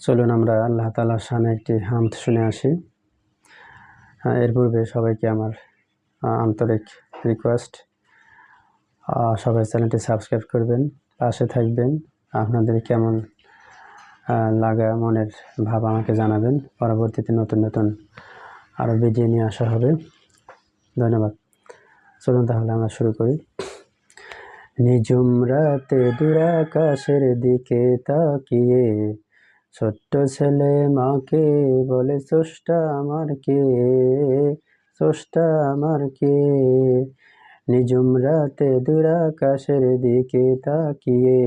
চলুন আমরা আল্লাহ তালার সামনে একটি হামদ শুনে আসি। এর পূর্বে সবাইকে আমার আন্তরিক রিকোয়েস্ট সবাই চ্যানেলটি সাবস্ক্রাইব করবেন, পাশে থাকবেন, আপনাদের কেমন লাগা মনের ভাব আমাকে জানাবেন। পরবর্তীতে নতুন নতুন আরও ভিডিও নিয়ে আসা হবে। ধন্যবাদ। চলুন তাহলে আমরা শুরু করি। নিঝুম রাতে দুরাকাশের দিকে তাকিয়ে ছোট্ট ছেলে মাকে বলে স্রষ্টা আমার কে? স্রষ্টা আমার কে? নিঝুম রাতে দুরাকাশের দিকে তাকিয়ে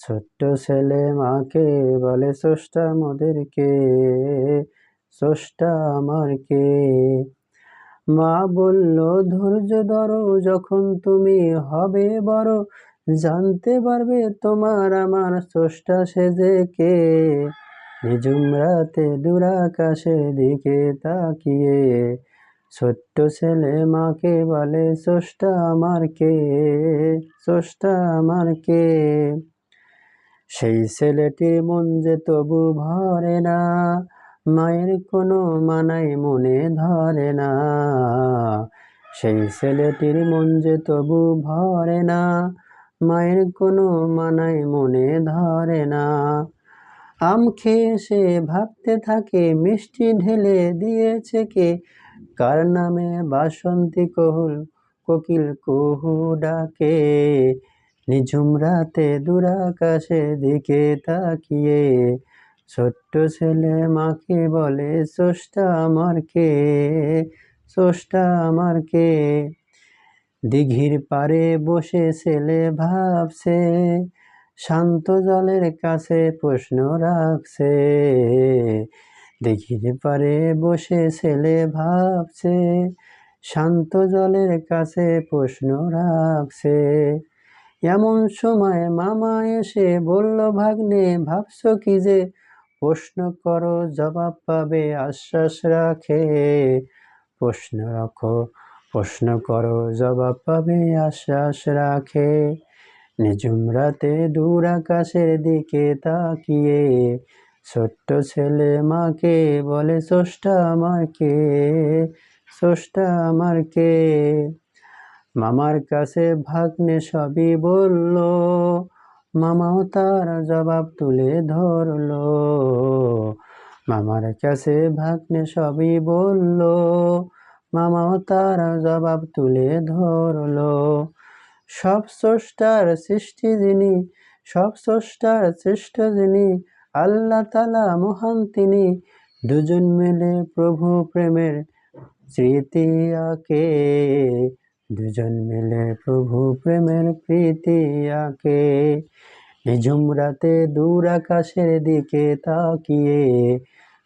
ছোট্ট ছেলে মাকে বলে স্রষ্টা মোদেরকে স্রষ্টা আমার কে? মা বলল, ধৈর্য ধরো, যখন তুমি হবে বড় জানতে পারবে তোমার আমার স্রষ্টা সেজে কে নিঝুম রাতে দুরাকাশের দিকে তাকিয়ে। ছোট্ট ছেলে মাকে বলে, স্রষ্টা আমার কে? স্রষ্টা আমার কে? সেই ছেলেটির মন যে তবু ভরে না, মায়ের কোনো মানাই মনে ধরে না। সেই ছেলেটির মন যে তবু ভরে না মায়ের কোনো মানাই মনে ধরে না। আম খেয়ে সে ভাবতে থাকে, মিষ্টি ঢেলে দিয়েছে কে? কার নামে বাসন্তী কহুল, কোকিল কুহু ডাকে? নিঝুম রাতে দুরাকাশের দিকে তাকিয়ে, ছোট্ট ছেলে মাকে বলে স্রষ্টা আমার কে? স্রষ্টা আমার কে? দিঘির পারে বসে ছেলে ভাবছে, শান্ত জলের কাছে প্রশ্ন রাখছে। দিঘির পারে বসে ছেলে ভাবছে, শান্ত জলের কাছে প্রশ্ন রাখছে। এমন সময় মামা এসে বলল, ভাগ্নে, ভাবছ কি যে প্রশ্ন করো, জবাব পাবে, আশ্বাস রাখে। প্রশ্ন রাখো প্রশ্ন করো, জবাব পাবে আশ্বাস রাখে। নিঝুম রাতে দূর আকাশের দিকে তাকিয়ে ছোট্ট ছেলে মাকে বলে স্রষ্টা আমার কে? স্রষ্টা আমার কে? মামার কাছে ভাগ্নে সবই বলল, মামাও তার জবাব তুলে ধরলো। মামার কাছে ভাগ্নে সবই বলল মামাও তার জবাব তুলে ধরলো। সব স্রষ্টার সৃষ্টি যিনি, সব স্রষ্টার শ্রেষ্ঠ যিনি, আল্লাহ তালা মহান তিনি। দুজন মিলে প্রভু প্রেমের স্মৃতি আঁকে। দুজন মিলে প্রভু প্রেমের প্রীতি আঁকে। নিঝুম রাতে দূর আকাশের দিকে তাকিয়ে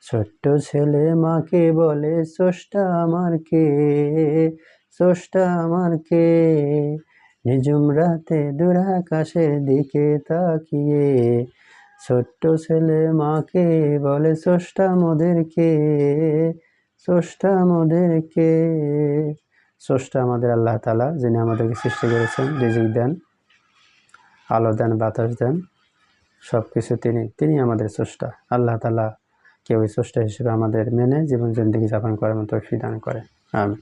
ছোট্ট ছেলে মাকে বলে স্রষ্টা আমার কে? স্রষ্টা আমার কে? নিঝুম রাতে দূর আকাশের দিকে তাকিয়ে ছোট্ট ছেলে মাকে বলে স্রষ্টা মোদেরকে স্রষ্টা মোদেরকে স্রষ্টা আমাদের আল্লাহ তালা যিনি আমাদেরকে সৃষ্টি করেছেন, রিজিক দেন, আলো দেন, বাতাস দেন সব কিছু তিনি তিনি আমাদের স্রষ্টা আল্লাহ তালা কেউ স্রষ্টা হিসেবে আমাদের মেনে জীবন জিন্দিগি যাপন করার মতো দান করে। আমি